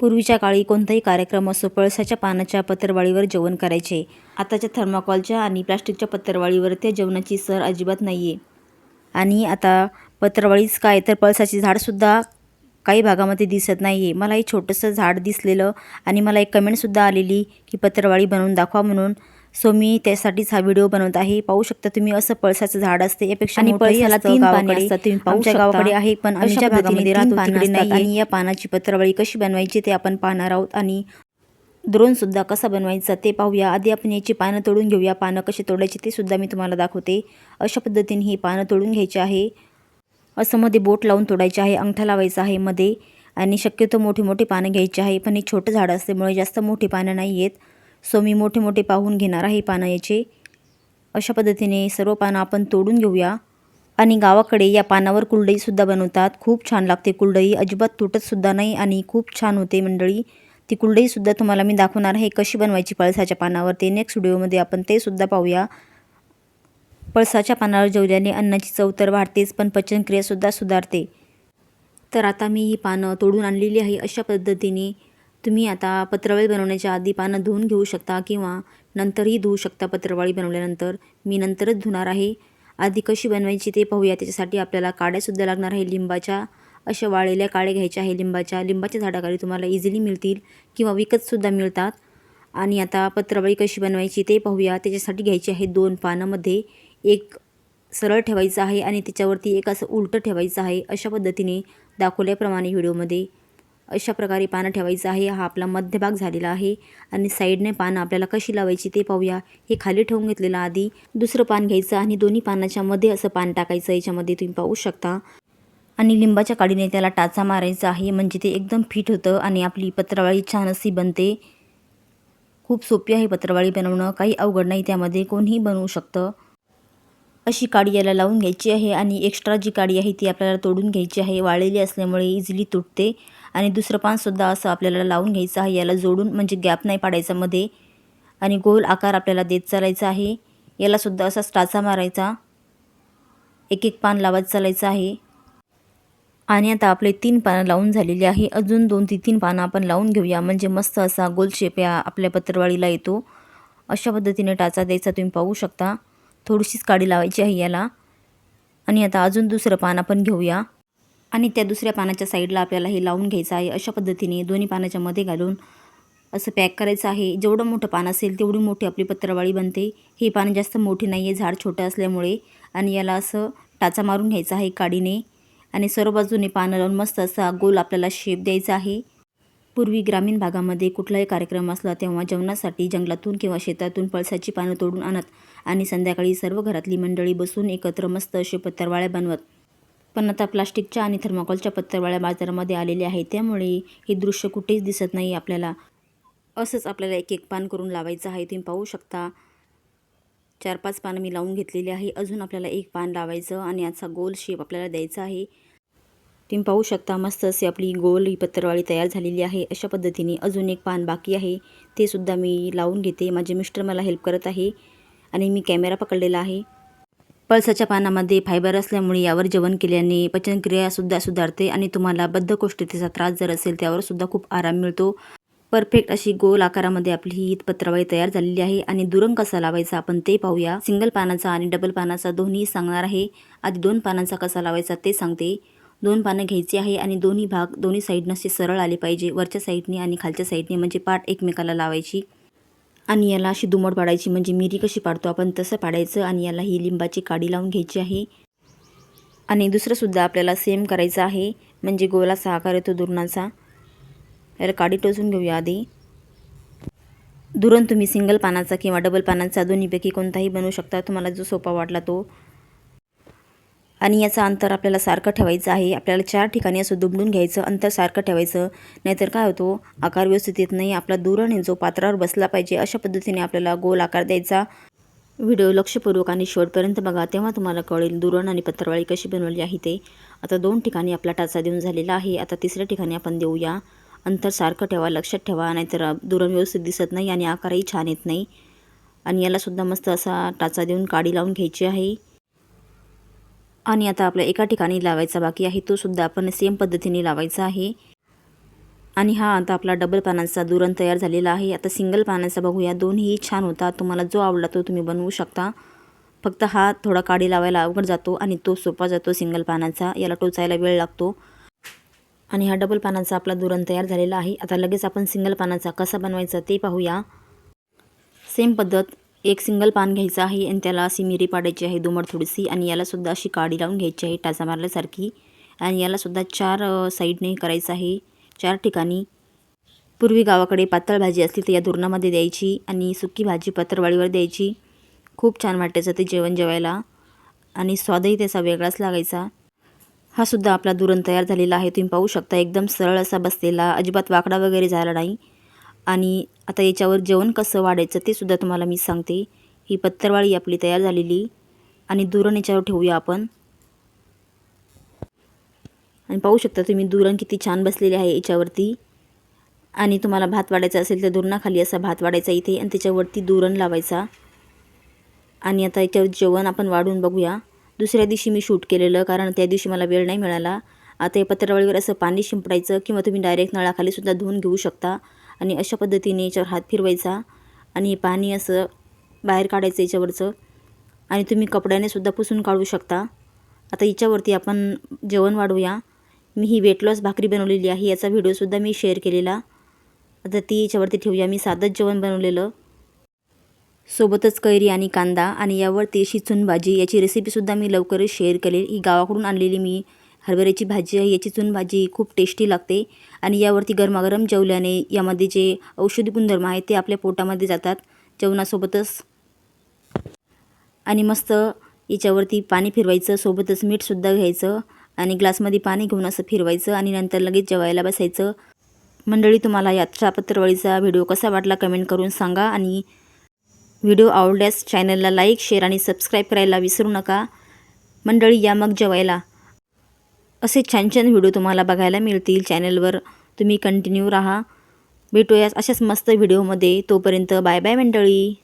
पूर्वीच्या काळी कोणताही कार्यक्रम असो पळसाच्या पानाच्या पत्रवाळीवर जेवण करायचे. आताच्या थर्माकॉलच्या आणि प्लास्टिकच्या पत्रवाळीवर त्या जेवणाची सर अजिबात नाही आहे आणि आता पत्रवाळीच काय तर पळसाची झाडसुद्धा काही भागामध्ये दिसत नाही आहे मला एक छोटंसं झाड दिसलेलं आणि मला एक कमेंटसुद्धा आलेली की पत्रवाळी बनवून दाखवा म्हणून. सो मी त्यासाठीच हा व्हिडिओ बनवत आहे. पाहू शकता तुम्ही असं पळसाचं झाड असते यापेक्षा आणि पळसाला तीन पाने. असतात, तुम्ही आमच्या. गावाकडे आहे, पण पद्धतीने भागामध्ये राहतो तिकडे नाहीये. आणि या पानाची पत्रवाळी कशी बनवायची ते आपण पाहणार आहोत आणि द्रोणसुद्धा कसा बनवायचा ते पाहूया. आधी आपण याची पानं तोडून घेऊया. पानं कशी तोडायची ते सुद्धा मी तुम्हाला दाखवते. अशा पद्धतीने ही पानं तोडून घ्यायची आहे. असं मध्ये बोट लावून तोडायचे आहे अंगठा लावायचा आहे मध्ये. आणि शक्यतो मोठी मोठी पानं घ्यायची आहे पण हे छोटं झाड असल्यामुळे जास्त मोठी पानं नाही आहेत. सो मी मोठे मोठे पाहून घेणार आहे पानं याचे अशा पद्धतीने सर्व पानं आपण तोडून घेऊया. आणि गावाकडे या पानावर कुलडईसुद्धा बनवतात. खूप छान लागते कुलडई. अजिबात तुटतसुद्धा नाही आणि खूप छान होते मंडळी. ती कुलडईसुद्धा तुम्हाला मी दाखवणार आहे कशी बनवायची पळसाच्या पानावर ते नेक्स्ट व्हिडिओमध्ये आपण ते सुद्धा पाहूया. पळसाच्या पानावर जेवल्याने अन्नाची चव तर वाढतेच पण पचनक्रियासुद्धा सुधारते. तर आता मी ही पानं तोडून आणलेली आहे अशा पद्धतीने. तुम्ही आता पत्रावळी बनवण्याच्या आधी पानं धुवून घेऊ शकता किंवा नंतरही धुवू शकता पत्रावळी बनवल्यानंतर. मी नंतरच धुणार आहे. आधी कशी बनवायची ते पाहूया. त्याच्यासाठी आपल्याला काड्यासुद्धा लागणार आहे लिंबाच्या. अशा वाळलेल्या काड्या घ्यायच्या आहे लिंबाच्या. लिंबाच्या झाडाखाली तुम्हाला इझिली मिळतील किंवा विकतसुद्धा मिळतात. आणि आता पत्रावळी कशी बनवायची ते पाहूया. त्याच्यासाठी घ्यायची आहे दोन पानामध्ये एक सरळ ठेवायचं आहे आणि त्याच्यावरती एक असं उलटं ठेवायचं आहे. अशा पद्धतीने दाखवल्याप्रमाणे व्हिडिओमध्ये. अशा प्रकारे पानं ठेवायचं आहे. हा आपला मध्यभाग झालेला आहे. आणि साईडने पानं आपल्याला कशी लावायची ते पाहूया. हे खाली ठेवून घेतलेलं आधी दुसरं पान घ्यायचं आणि दोन्ही पानाच्या मध्ये असं पान टाकायचं. याच्यामध्ये तुम्ही पाहू शकता. आणि लिंबाच्या काडीने त्याला टाचा मारायचा आहे. म्हणजे ते एकदम फिट होतं आणि आपली पत्रावळी छान अशी बनते. खूप सोपी आहे पत्रावळी बनवणं. काही अवघड नाही त्यामध्ये. कोणीही बनवू शकतं. अशी काडी याला लावून घ्यायची आहे. आणि एक्स्ट्रा जी काडी आहे ती आपल्याला तोडून घ्यायची आहे. वाळलेली असल्यामुळे इझिली तुटते. आणि दुसरं पानसुद्धा असं आपल्याला लावून घ्यायचं आहे. याला जोडून म्हणजे गॅप नाही पाडायचा मध्ये. आणि गोल आकार आपल्याला देत चालायचा आहे. यालासुद्धा असा टाचा मारायचा. एक एक पान लावत चालायचं आहे. आणि आता आपले तीन पानं लावून झालेली आहे. अजून दोन ते तीन पानं आपण लावून घेऊया. म्हणजे मस्त असा गोल शेप या आपल्या पत्रवाळीला येतो. अशा पद्धतीने टाचा द्यायचा तुम्ही पाहू शकता. थोडीशीच काडी लावायची आहे याला. आणि आता अजून दुसरं पान आपण घेऊया. आणि त्या दुसऱ्या पानाच्या साईडला आपल्याला हे लावून घ्यायचं आहे. अशा पद्धतीने दोन्ही पानाच्या मध्ये घालून असं पॅक करायचं आहे. जेवढं मोठं पान असेल तेवढी मोठी आपली पत्रवाळी बनते. हे पान जास्त मोठे नाही आहे झाड छोटं असल्यामुळे. आणि याला असं टाचा मारून घ्यायचा आहे काडीने. आणि सर्व बाजूने पानं लावून मस्त असा गोल आपल्याला शेप द्यायचा आहे. पूर्वी ग्रामीण भागामध्ये कुठलाही कार्यक्रम असला तेव्हा जेवणासाठी जंगलातून किंवा शेतातून पळसाची पानं तोडून आणत आणि संध्याकाळी सर्व घरातली मंडळी बसून एकत्र मस्त असे पत्तरवाळ्या बनवत. पण आता प्लास्टिकच्या आणि थर्माकोलच्या पत्तरवाळ्या बाजारामध्ये आलेल्या आहे. त्यामुळे हे दृश्य कुठेच दिसत नाही आपल्याला. असंच आपल्याला एक एक पान करून लावायचं आहे. तुम्ही पाहू शकता चार पाच पानं मी लावून घेतलेली आहे. अजून आपल्याला एक पान लावायचं आणि याचा गोल शेप आपल्याला द्यायचा आहे. तुम्ही पाहू शकता मस्त अशी आपली गोल ही पत्रवाळी तयार झालेली आहे. अशा पद्धतीने अजून एक पान बाकी आहे. ते सुद्धा मी लावून घेते. माझे मिस्टर मला हेल्प करत आहे आणि मी कॅमेरा पकडलेला आहे. पळसाच्या पानामध्ये फायबर असल्यामुळे यावर जेवण केल्याने पचनक्रियासुद्धा सुधारते आणि तुम्हाला बद्धकोष्ठतेचा त्रास जर असेल त्यावर सुद्धा खूप आराम मिळतो. परफेक्ट अशी गोल आकारामध्ये आपली ही पत्रावळी तयार झालेली आहे आणि दुरंग कसा लावायचा आपण ते पाहूया. सिंगल पानाचा आणि डबल पानाचा दोन्ही सांगणार आहे. आधी दोन पानांचा कसा लावायचा ते सांगते. दोन पानं घ्यायची आहे आणि दोन्ही भाग दोन्ही साईडनं असे सरळ आले पाहिजे. वरच्या साईडने आणि खालच्या साईडने म्हणजे पाठ एकमेकाला लावायची. आणि याला अशी दुमट पाडायची. म्हणजे मिरी कशी पाडतो? आपण तसं पाडायचं आणि याला ही लिंबाची काडी लावून घ्यायची आहे. आणि दुसरंसुद्धा आपल्याला सेम करायचं आहे. म्हणजे गोलाचा आकार येतो दुरणाचा. याला काडी टोचून घेऊया आधी. दुरण तुम्ही सिंगल पानाचा किंवा डबल पानाचा दोन्हीपैकी कोणताही बनवू शकता. तुम्हाला जो सोपा वाटला तो. आणि याचं अंतर आपल्याला सारखं ठेवायचं आहे. आपल्याला चार ठिकाणी असं दुमडून घ्यायचं अंतर सारखं ठेवायचं. नाहीतर काय होतो? आकार व्यवस्थित येत नाही. आपला दुरण आहे जो पात्रावर बसला पाहिजे अशा पद्धतीने आपल्याला गोल आकार द्यायचा. व्हिडिओ लक्षपूर्वक आणि शेवटपर्यंत बघा. तेव्हा तुम्हाला कळेल दुरण आणि पत्रवाळी कशी बनवली आहे ते. आता दोन ठिकाणी आपला टाचा देऊन झालेला आहे. आता तिसऱ्या ठिकाणी आपण देऊया. अंतर सारखं ठेवा लक्षात ठेवा. नाहीतर दुरण व्यवस्थित दिसत नाही आणि आकारही छान येत नाही. आणि यालासुद्धा मस्त असा टाचा देऊन काडी लावून घ्यायची आहे. आणि आता आपल्या एका ठिकाणी लावायचा बाकी आहे. तो सुद्धा आपण सेम पद्धतीने लावायचा आहे. आणि हा आता आपला डबल पानांचा दुरण तयार झालेला आहे. आता सिंगल पानांचा बघूया. दोन्ही छान होता तुम्हाला जो आवडला तो तुम्ही बनवू शकता. फक्त हा थोडा काडी लावायला अवघड जातो आणि तो सोपा जातो सिंगल पानाचा. याला टोचायला वेळ लागतो. आणि हा डबल पानाचा आपला दुरण तयार झालेला आहे. आता लगेच आपण सिंगल पानाचा कसा बनवायचा ते पाहूया. सेम पद्धत. एक सिंगल पान घ्यायचं आहे आणि त्याला अशी मिरी पाडायची आहे दुमड थोडीशी आणि यालासुद्धा अशी काडी लावून घ्यायची आहे टाचा मारल्यासारखी. आणि यालासुद्धा चार साईडने करायचं आहे. चार ठिकाणी पूर्वी गावाकडे पातळ भाजी असली तर या धुरणामध्ये द्यायची आणि सुकी भाजी पत्रवाळीवर द्यायची. खूप छान वाटायचं ते जेवण जेवायला आणि स्वादही त्याचा वेगळाच लागायचा. हा सुद्धा आपला दुरण तयार झालेला आहे. तुम्ही पाहू शकता एकदम सरळ असा बसलेला अजिबात वाकडा वगैरे झाला नाही. आणि आता याच्यावर जेवण कसं वाढायचं ते सुद्धा तुम्हाला मी सांगते. ही पत्तरवाळी आपली तयार झालेली आणि दुरण याच्यावर ठेवूया आपण. आणि पाहू शकता तुम्ही दुरण किती छान बसलेले आहे याच्यावरती. आणि तुम्हाला भात वाढायचा असेल तर दुरणाखाली असा भात वाढायचा इथे आणि त्याच्यावरती दुरण लावायचा. आणि आता याच्यावर जेवण आपण वाढून बघूया. दुसऱ्या दिवशी मी शूट केलेलं कारण त्या दिवशी मला वेळ नाही मिळाला. आता या पत्रावळीवर असं पाणी शिंपडायचं किंवा तुम्ही डायरेक्ट नळाखाली सुद्धा धुवून घेऊ शकता. आणि अशा पद्धतीने याच्यावर हात फिरवायचा आणि हे पाणी असं बाहेर काढायचं याच्यावरचं. आणि तुम्ही कपड्याने सुद्धा पुसून काढू शकता. आता याच्यावरती आपण जेवण वाढवूया. मी ही वेट लॉस भाकरी बनवलेली आहे. याचा व्हिडिओसुद्धा मी शेअर केलेला. आता ती याच्यावरती ठेवूया. मी साधंच जेवण बनवलेलं. सोबतच कैरी आणि कांदा आणि यावरती शिचून भाजी याची रेसिपीसुद्धा मी लवकरच शेअर करेल. ही गावाकडून आणलेली मी हरभऱ्याची भाजी आहे याची चून भाजी खूप टेस्टी लागते. आणि यावरती गरमागरम जेवल्याने यामध्ये जे औषधी गुणधर्म आहेत ते आपल्या पोटामध्ये जातात जेवणासोबतच. आणि मस्त याच्यावरती पाणी फिरवायचं सोबतच मीठसुद्धा घ्यायचं आणि ग्लासमध्ये पाणी घेऊन असं फिरवायचं आणि नंतर लगेच जेवायला बसायचं. मंडळी तुम्हाला यात्रा पत्रवळीचा व्हिडिओ कसा वाटला कमेंट करून सांगा आणि व्हिडिओ आवडल्यास चॅनलला लाईक शेअर आणि सबस्क्राईब करायला विसरू नका. मंडळी या मग जेवायला. असे छान छान व्हिडिओ तुम्हाला बघायला मिळतील. चॅनलवर तुम्ही कंटिन्यू राहा. भेटूया अशाच मस्त व्हिडिओमध्ये. तोपर्यंत बाय बाय मंडळी.